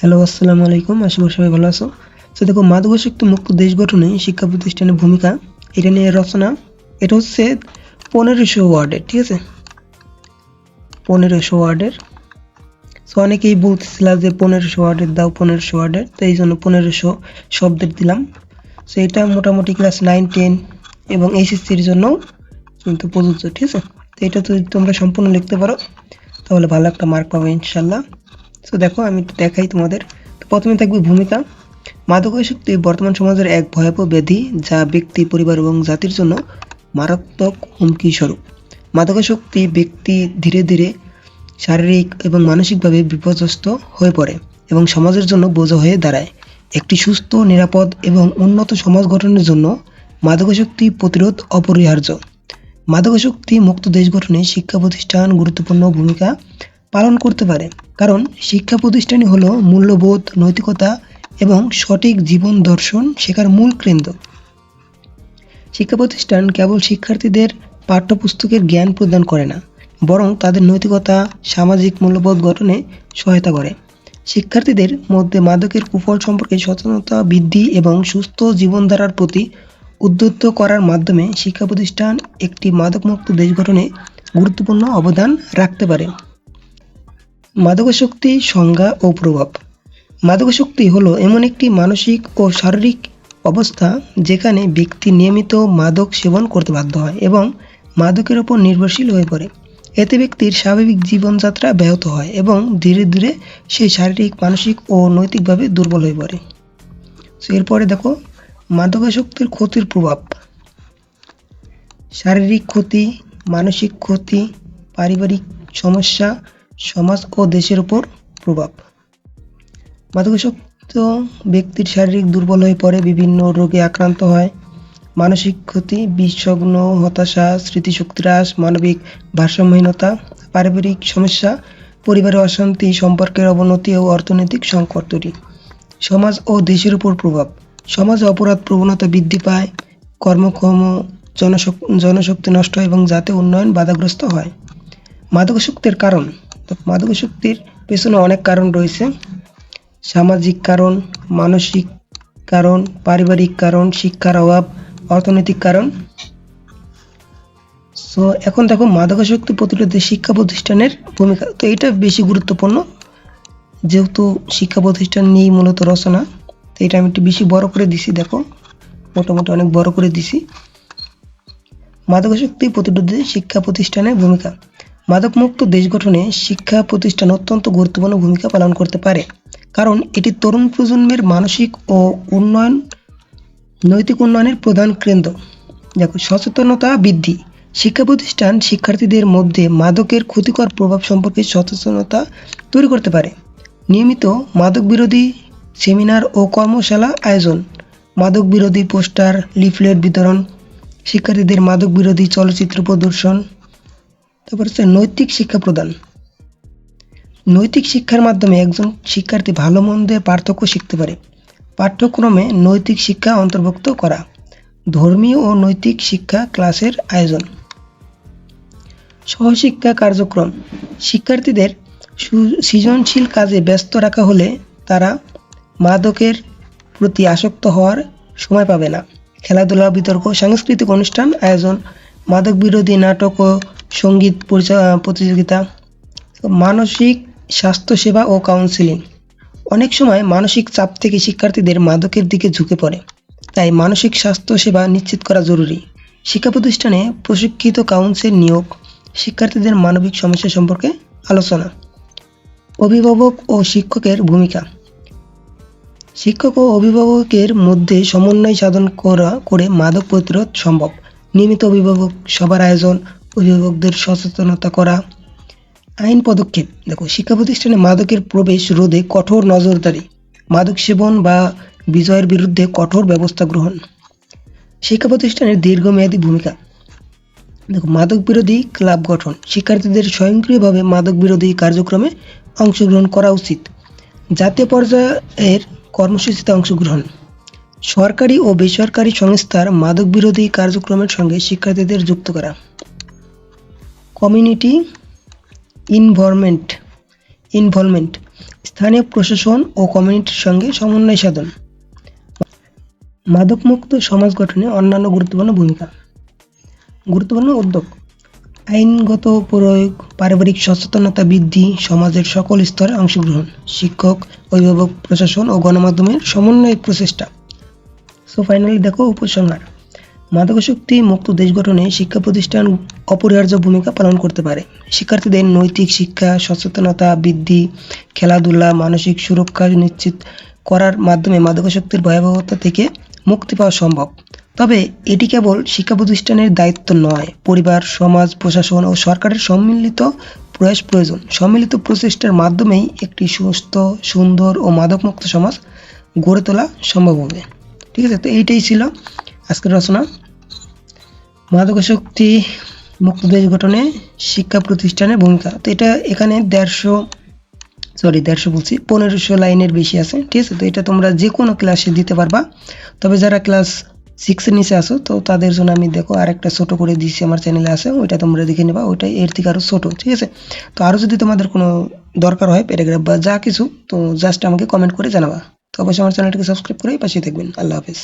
Hello আসসালামু আলাইকুম। আশা করি সবাই ভালো আছো। তো দেখো, মাদকাসক্ত মুক্ত দেশ গঠনে শিক্ষা প্রতিষ্ঠানের ভূমিকা, এটা নিয়ে রচনা, এটা হচ্ছে পনেরোশো ওয়ার্ডের, ঠিক আছে? পনেরোশো ওয়ার্ডের। সো অনেকেই বলতেছিল যে পনেরোশো ওয়ার্ডের দাও, পনেরোশো ওয়ার্ডের। তো এই জন্য পনেরোশো শব্দের দিলাম। সো এটা মোটামুটি ক্লাস নাইন টেন এবং এইচএসসির জন্য কিন্তু প্রযোজ্য, ঠিক আছে? তো এটা যদি তোমরা সম্পূর্ণ লিখতে পারো, তাহলে ভালো একটা মার্ক পাবে ইনশাল্লাহ তো দেখো, আমি একটু দেখাই তোমাদের। তো প্রথমে থাকবে ভূমিকা। মাদকাসক্তি বর্তমান সমাজের এক ভয়াবহ ব্যাধি যা ব্যক্তি, পরিবার এবং জাতির জন্য মারাত্মক হুমকি স্বরূপ। মাদকাসক্তি ব্যক্তি ধীরে ধীরে শারীরিক এবং মানসিকভাবে বিপর্যস্ত হয়ে পড়ে এবং সমাজের জন্য বোঝা হয়ে দাঁড়ায়। একটি সুস্থ, নিরাপদ এবং উন্নত সমাজ গঠনের জন্য মাদকাসক্তি প্রতিরোধ অপরিহার্য। মাদকাসক্তি মুক্ত দেশ গঠনে শিক্ষা প্রতিষ্ঠান গুরুত্বপূর্ণ ভূমিকা পালন করতে পারে। কারণ শিক্ষা প্রতিষ্ঠানই হলো মূল্যবোধ, নৈতিকতা এবং সঠিক জীবন দর্শন শেখার মূল কেন্দ্র। শিক্ষা প্রতিষ্ঠান কেবল শিক্ষার্থীদের পাঠ্যপুস্তকের জ্ঞান প্রদান করে না, বরং তাদের নৈতিকতা, সামাজিক মূল্যবোধ গঠনে সহায়তা করে। শিক্ষার্থীদের মধ্যে মাদকের কুফল সম্পর্কে সচেতনতা বৃদ্ধি এবং সুস্থ জীবনধারার প্রতি উদ্বুদ্ধ করার মাধ্যমে শিক্ষা প্রতিষ্ঠান একটি মাদকমুক্ত দেশ গঠনে গুরুত্বপূর্ণ অবদান রাখতে পারে। মাদকাসক্তি সংজ্ঞা ও প্রভাব। মাদকাসক্তি হলো এমন একটি মানসিক ও শারীরিক অবস্থা যেখানে ব্যক্তি নিয়মিত মাদক সেবন করতে বাধ্য হয় এবং মাদকের ওপর নির্ভরশীল হয়ে পড়ে। এতে ব্যক্তির স্বাভাবিক জীবনযাত্রা ব্যাহত হয় এবং ধীরে ধীরে সে শারীরিক মানসিক ও নৈতিকভাবে দুর্বল হয়ে পড়ে। So, এরপরে দেখো মাদকাসক্তির ক্ষতির প্রভাব। শারীরিক ক্ষতি মানসিক ক্ষতি পারিবারিক সমস্যা সমাজ ও দেশের উপর প্রভাব। মাদকাসক্ত ব্যক্তির শারীরিক দুর্বল হয়ে পড়ে, বিভিন্ন রোগে আক্রান্ত হয়, মানসিক ক্ষতি বিষগ্ন হতাশা, স্মৃতিশক্তি হ্রাস, মানবিক ভারসাম্যহীনতা, পারিবারিক সমস্যা, পরিবারের অশান্তি, সম্পর্কের অবনতি ও অর্থনৈতিক সংকট তৈরি। সমাজ ও দেশের উপর প্রভাব। সমাজে অপরাধ প্রবণতা বৃদ্ধি পায়, কর্মক্ষম জনশক, জনশক্তি নষ্ট হয় এবং যাতে উন্নয়ন বাধাগ্রস্ত হয়। মাদকাসক্তির কারণ তো মাদকাসক্তির পেছনে অনেক কারণ রয়েছে। সামাজিক কারণ, মানসিক কারণ, পারিবারিক কারণ, শিক্ষার অভাব, অর্থনৈতিক কারণ। সো এখন দেখো মাদকাসক্তি প্রতিরোধে শিক্ষা প্রতিষ্ঠানের ভূমিকা। তো এটা বেশি গুরুত্বপূর্ণ, যেহেতু শিক্ষা প্রতিষ্ঠান নিয়েই মূলত রচনা। তো এটা আমি একটু বেশি বড় করে দিছি, দেখো। মোটামুটি অনেক বড় করে দিছি। মাদকাসক্তি প্রতিরোধে শিক্ষা প্রতিষ্ঠানের ভূমিকা। মাদকমুক্ত দেশ গঠনে শিক্ষা প্রতিষ্ঠান অত্যন্ত গুরুত্বপূর্ণ ভূমিকা পালন করতে পারে। কারণ এটি তরুণ প্রজন্মের মানসিক ও উন্নয়ন, নৈতিক উন্নয়নের প্রধান কেন্দ্র। দেখো, সচেতনতা বৃদ্ধি। শিক্ষা প্রতিষ্ঠান শিক্ষার্থীদের মধ্যে মাদকের ক্ষতিকর প্রভাব সম্পর্কে সচেতনতা তৈরি করতে পারে। নিয়মিত মাদক বিরোধী সেমিনার ও কর্মশালা আয়োজন মাদক বিরোধী পোস্টার, লিফলেট বিতরণ, শিক্ষার্থীদের মাদক বিরোধী চলচ্চিত্র প্রদর্শন তারপর হচ্ছে নৈতিক শিক্ষা প্রদান। নৈতিক শিক্ষার মাধ্যমে একজন শিক্ষার্থী ভালো মন্দের পার্থক্য শিখতে পারে। পাঠ্যক্রমে নৈতিক শিক্ষা অন্তর্ভুক্ত করা ধর্মীয় ও নৈতিক শিক্ষা ক্লাসের আয়োজন। সহশিক্ষা কার্যক্রম। শিক্ষার্থীদের সৃজনশীল কাজে ব্যস্ত রাখা হলে তারা মাদকের প্রতি আসক্ত হওয়ার সময় পাবে না। খেলাধুলা, বিতর্ক, সাংস্কৃতিক অনুষ্ঠান, আয়োজন মাদক বিরোধী নাটক ও সংগীত প্রতিযোগিতা, মানসিক স্বাস্থ্যসেবা ও কাউন্সিলিং অনেক সময় মানসিক চাপ থেকে শিক্ষার্থীদের মাদকের দিকে ঝুঁকে পড়ে। তাই মানসিক স্বাস্থ্য সেবা নিশ্চিত করা জরুরি। শিক্ষা প্রতিষ্ঠানে প্রশিক্ষিত কাউন্সিল নিয়োগ শিক্ষার্থীদের মানবিক সমস্যা সম্পর্কে আলোচনা। অভিভাবক ও শিক্ষকের ভূমিকা। শিক্ষক ও অভিভাবকের মধ্যে সমন্বয় সাধন করা, করে মাদক প্রতিরোধ সম্ভব। নিয়মিত অভিভাবক সবার আয়োজন, অভিভাবকদের সচেতনতা করা। আইন পদক্ষেপ, দেখো, শিক্ষা প্রতিষ্ঠানে মাদকের প্রবেশ রোধে কঠোর নজরদারি, মাদক সেবন বা বিজয়ের বিরুদ্ধে কঠোর ব্যবস্থা গ্রহণ। শিক্ষা প্রতিষ্ঠানের দীর্ঘমেয়াদী ভূমিকা, দেখো, মাদক বিরোধী ক্লাব গঠন, শিক্ষার্থীদের স্বয়ংক্রিয়ভাবে মাদক বিরোধী কার্যক্রমে অংশগ্রহণ করা উচিত। জাতীয় পর্যায়ের কর্মসূচিতে অংশগ্রহণ। সরকারি ও বেসরকারি সংস্থার মাদক বিরোধী কার্যক্রমের সঙ্গে শিক্ষার্থীদের যুক্ত করা। কমিউনিটি ইনভলভমেন্ট ইনভলভমেন্ট, স্থানীয় প্রশাসন ও কমিউনিটির সঙ্গে সমন্বয় সাধন। মাদকমুক্ত সমাজ গঠনে অন্যান্য গুরুত্বপূর্ণ ভূমিকা। গুরুত্বপূর্ণ উদ্যোগ। আইনগত প্রয়োগ, পারিবারিক সচেতনতা বৃদ্ধি, সমাজের সকল স্তরে অংশগ্রহণ। শিক্ষক, অভিভাবক, প্রশাসন ও গণমাধ্যমের সমন্বয় প্রচেষ্টা। সো ফাইনালি দেখো উপসংহার। মাদকাসক্তি মুক্ত দেশ গঠনে শিক্ষা প্রতিষ্ঠান অপরিহার্য ভূমিকা পালন করতে পারে। শিক্ষার্থীদের নৈতিক শিক্ষা, সচেতনতা, বৃদ্ধি, খেলাধুলা, মানসিক সুরক্ষা নিশ্চিত করার মাধ্যমে মাদকাসক্তির ভয়াবহতা থেকে মুক্তি পাওয়া সম্ভব। তবে এটি কেবল শিক্ষা প্রতিষ্ঠানের দায়িত্ব নয়, পরিবার, সমাজ, প্রশাসন ও সরকারের সম্মিলিত প্রয়াস প্রয়োজন। সম্মিলিত প্রচেষ্টার মাধ্যমেই একটি সুস্থ, সুন্দর ও মাদকমুক্ত সমাজ গড়ে তোলা সম্ভব হবে। ঠিক আছে, তো এইটাই ছিল আজকের রচনা। মাদকাসক্তি মুক্ত দেশ গঠনে শিক্ষা প্রতিষ্ঠানের ভূমিকা। তো এটা এখানে দেড়শো সরি দেড়শো বলছি, পনেরোশো লাইনের বেশি আছে, ঠিক আছে? তো এটা তোমরা যে কোনো ক্লাসে দিতে পারবা। তবে যারা ক্লাস সিক্সের নিচে আসো তো তাদের জন্য আমি দেখো আর একটা ছোটো করে দিচ্ছি আমার চ্যানেলে আছে, ওইটা তোমরা দেখে নেবা, ওইটা এর থেকে আরও ছোটো, ঠিক আছে? তো আরও যদি তোমাদের কোনো দরকার হয় প্যারাগ্রাফ বা যা কিছু, তো জাস্ট আমাকে কমেন্ট করে জানাবা। তো অবশ্যই আমার চ্যানেলটিকে সাবস্ক্রাইব করে পাশে থাকবেন আল্লাহ হাফেজ